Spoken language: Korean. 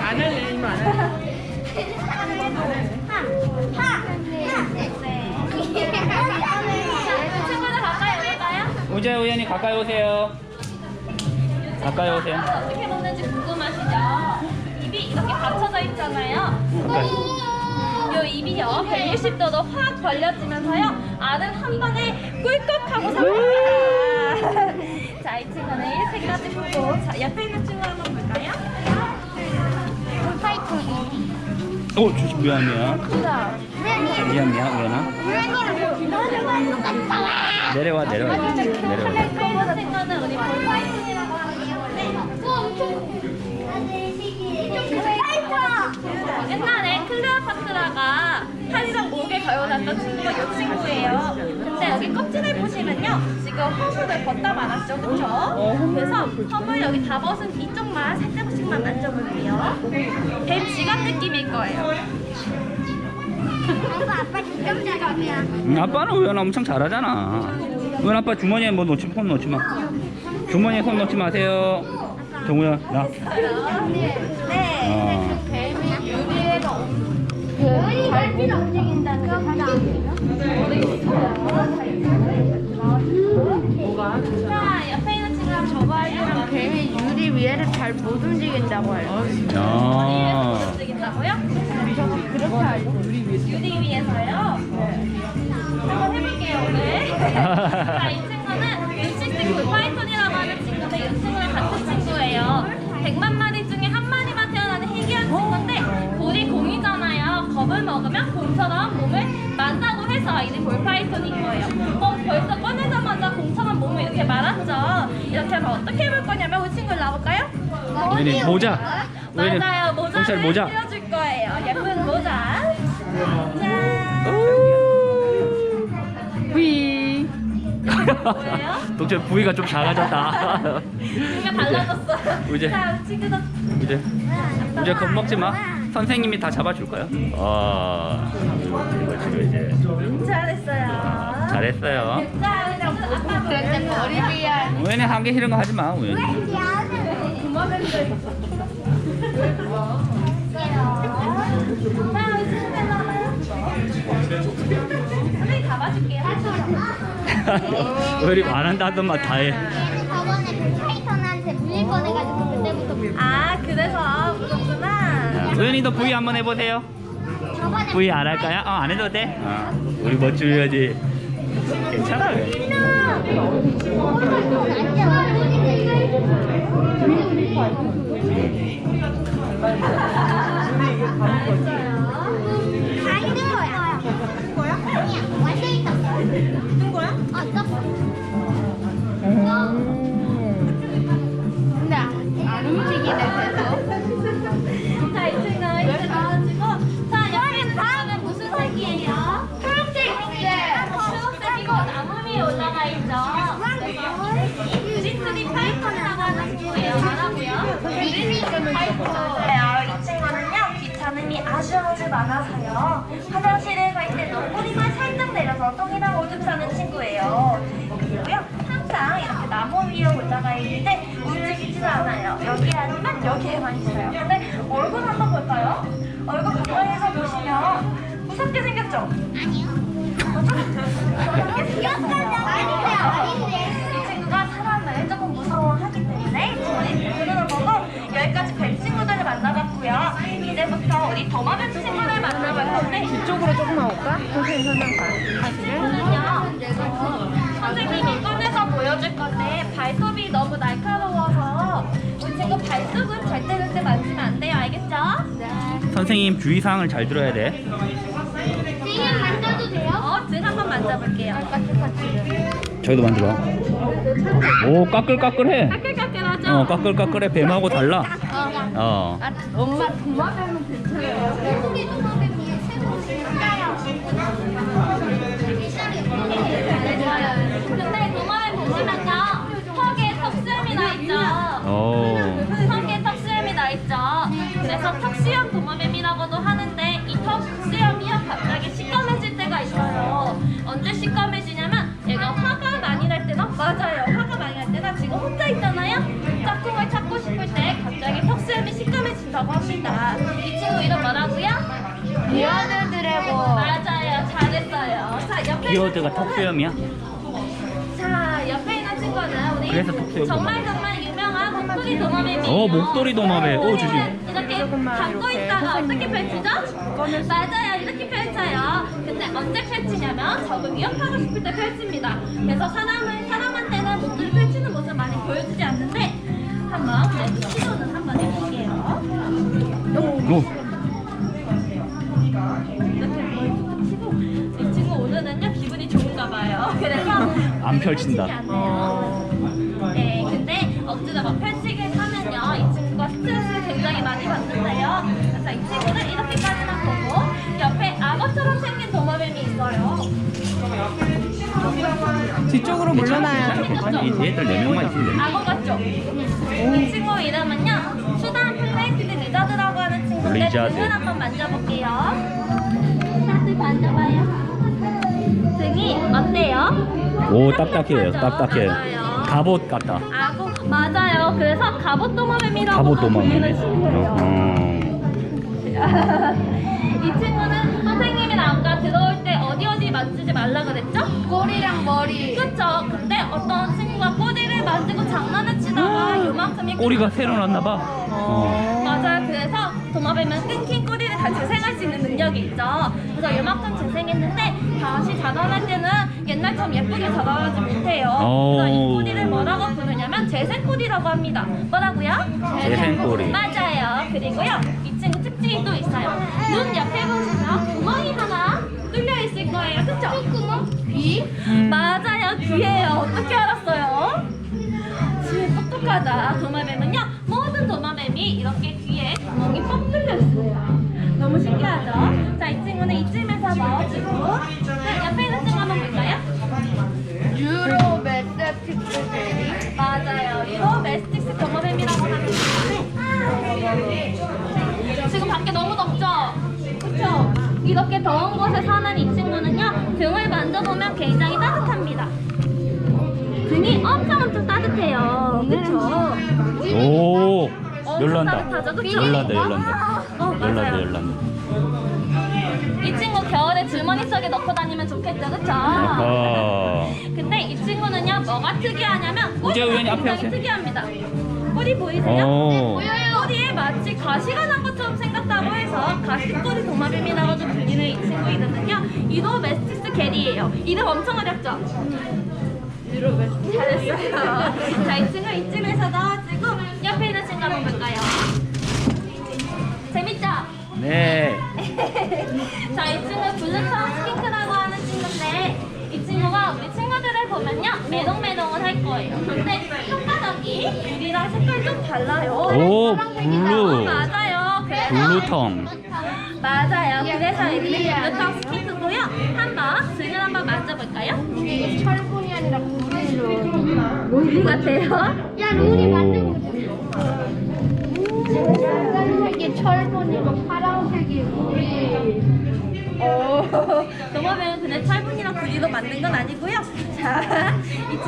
안 할래 이만 안 할래 친구들 가까이 올까요? 우재 우연히 가까이 오세요. 가까이 오세요. 어떻게 먹는지 궁금하시죠? 입이 이렇게 받쳐져 있잖아요. 요 입이요 160도로 확 벌려지면서요 알은 한 번에 꿀꺽 하고 삽니다 자 이 친구는 이렇게까지 보고 자 옆에 있는 친구 한번 볼까요? 오 조심 미안 미안. 미안 미안 우연아. 내려와 내려와 내려와. 친구는 우리 친구인데 옛날에 클레오파트라가 팔이랑 목에 걸어놨던 친구가 이 친구예요. 근데 여기 껍질을 보시면요. 지금 허물을 벗다 말았죠. 그쵸? 그래서 허물 여기 다 벗은 이쪽만 살짝씩만 만져볼게요. 뱀 지갑 느낌일 거예요. 응, 아빠는 우연아 엄청 잘하잖아. 우연 아빠 주머니에 뭐 놓지 손 놓지 마. 주머니에 손 놓지 마세요. 정우야 나. 네. 어. 자, 친구랑 뱀이 유리 위에를 잘 못 움직인다고 어. 움직인다고요? 그렇게 알고 유리 위에서요? 한번 해볼게요, 오늘. 자, 이 친구는 윤식생 돌파이톤이라고 하는 친구인데 이 친구는 같은 친구예요. 100만 마리 겁을 먹으면 공처럼 몸을 만다고 해서 이제 볼파이톤인 거예요. 어, 벌써 꺼내자마자 공처럼 몸을 이렇게 말았죠. 이렇게 하면 어떻게 해볼 거냐면 우리 친구 나올까요? 우연이 모자. 우연이 맞아요. 경찰 모자를 모자. 씌워줄 거예요. 예쁜 모자. 뭐예요? 동철 부위가 좀 작아졌다. 이게 달라졌어. 자, 친구도 이제 이제 겁먹지 마. 선생님이 다 잡아줄 거야. 아, 이거 지금 이제 잘했어요. 잘했어요. 그런데 머리 위에 우연히 하기 싫은 거 하지 마. 우연히. 우연히 말한다 하던 말다 해. 저번에 파이썬한테 물릴 뻔해가지고 그때부터 아, 그래서 우연히도 부위 한번 해보세요. 부위 안 할까요? 어, 안 해도 돼. 어, 우리 멋지려야지. 괜찮아. 안 거야. 뜬 거야? 아니야, 완전히 떴어. 뜬 거야? 어, 떴어. 근데 안 움직이네 화장실에 갈 때도 꼬리만 살짝 내려서 똥이랑 오줌 싸는 친구예요 항상 이렇게 나무 위에 올라가 있는데 움직이지도 않아요 여기 아니면 여기에만 있어요 얼굴 한번 볼까요? 얼굴 가까이서 보시면 무섭게 생겼죠? 아니요. 무섭게 생겼어요 아닌데, 아닌데. 이 친구가 사람을 조금 무서워하기 때문에 저희 눈으로 보고 여기까지 뵐 친구들을 만나봤고요. 이제부터 우리 더마뱀 친구를 만나볼 건데 이쪽으로 조금만 올까? 선생님 설명 다 친구는요 지금 선생님이 꺼내서 보여줄 건데 발톱이 너무 날카로워서 우리 친구 발톱은 절대 절대 만지면 안 돼요. 알겠죠? 선생님 주의사항을 잘 들어야 돼. 한번 만져볼게요. 저희도 만져봐. 오 까끌까끌해. 까끌까끌하죠? 어 까끌까끌해. 뱀하고 달라. 어. 아, 엄마 괜찮아요 소리 도마뱀이 새로 근데 도마뱀 보시면요 턱에 턱수염이 나 있죠? 오. 턱에 턱수염이 나 있죠? 그래서 턱수염 도마뱀이 비어드가 턱수염이야? 자, 옆에 있는 친구는 우리 그래서 정말 정말 유명한 목도리 도마뱀이에요. 어, 목도리 도마뱀. 어, 조심. 이렇게 감고 있다가 어떻게 펼치죠? 맞아요, 이렇게 펼쳐요. 근데 언제 펼치냐면 적을 위협하고 싶을 때 펼칩니다. 그래서 사람을 사람한테는 목도리 펼치는 모습 많이 보여주지 않는데 한번 그래도 시도는 한번 해볼게요. 오, 안 펼친다. 않네요. 네, 근데 억지로 막 펼치게 하면요 이 친구가 스트레스를 굉장히 많이 받는데요. 그래서 이 친구는 이렇게까지만 보고 옆에 악어처럼 생긴 도마뱀이 있어요. 뒤쪽으로 물러나요. 아니, 얘들 네 명만 있으면 돼. 악어 같죠? 이 친구 이름은요 수단 플레이티드 리자드라고 하는 친구인데 리자드. 등을 한번 만져볼게요. 다들 만져봐요. 등이 어때요? 오, 딱딱해요. 맞아요. 갑옷 같다. 악어 맞아요. 그래서 갑옷 도마뱀이라고 갑옷 도마뱀. 어. 이 친구는 선생님이랑 아까 들어올 때 어디 어디 만지지 말라 그랬죠? 꼬리랑 머리. 그쵸? 근데 어떤 친구가 꼬리를 만지고 장난을 치다가 요만큼이 꼬리가 새로 났나 봐. 어. 맞아요. 그래서 도마뱀은 끊긴 꼬리를 다시 재생할 수 있는 능력이 있죠. 그래서 요만큼 재생했는데 다시 자라날 때는 옛날처럼 예쁘게 자라나지 못해요. 그래서 이 오. 꼬리를 뭐라고 부르냐면 재생꼬리라고 합니다. 뭐라고요? 재생꼬리. 맞아요. 그리고요. 이 친구 특징이 또 있어요. 눈 옆에 보시면 구멍이 하나 뚫려 있을 거예요. 그쵸? 구멍? 귀? 맞아요. 귀예요. 어떻게 알았어요? 진짜 똑똑하다. 도마뱀은요, 모든 도마뱀이 이렇게 귀에 구멍이 뻥. 너무 신기하죠? 자, 이 친구는 이쯤에서 넣어주고, 자, 옆에 있는 친구 한번 볼까요? 유로 베리. 맞아요. 메스틱스 도마뱀이라고 하는 친구인데, 지금 밖에 너무 덥죠? 그쵸? 이렇게 더운 곳에 사는 이 친구는요, 등을 만져보면 굉장히 따뜻합니다. 등이 엄청 엄청 따뜻해요. 그쵸? 오, 열난다. 어, 맞아요. 열난다, 열난다. 이 친구 겨울에 주머니 속에 넣고 다니면 좋겠죠, 그쵸? 아하. 근데 이 친구는요, 뭐가 특이하냐면 꼬리가 앞에 굉장히 오세요. 특이합니다. 꼬리 보이세요? 오. 꼬리에 마치 가시가 난 것처럼 생겼다고 해서 가시꼬리 도마뱀이라고도 불리는 이 친구 이름은요, 이로 메스티스 게리예요. 이름 엄청 어렵죠? 메스티스 잘했어요. 자, 이 친구 이쯤에서 넣 한번 볼까요? 재밌죠? 네. 자, 이 친구 블루타운 스킨크라고 하는 친구인데 이 친구가 우리 친구들을 보면요 매동매동을 할 거예요. 근데 손바닥이 우리랑 색깔 좀 달라요. 오, 어, 블루. 맞아요. 그래서 블루텅. 맞아요. 그래서 이름이 블루타운 스킨크고요. 한번 등을 한번 만져볼까요? 이게 철분이 아니라 구리로. 우리 같아요. 야, 루리 만져보자. 빨간색이 철분이고 파란색이 구리. 오, 도마뱀은 근데 철분이랑 구리로 만든 건 아니고요. 자,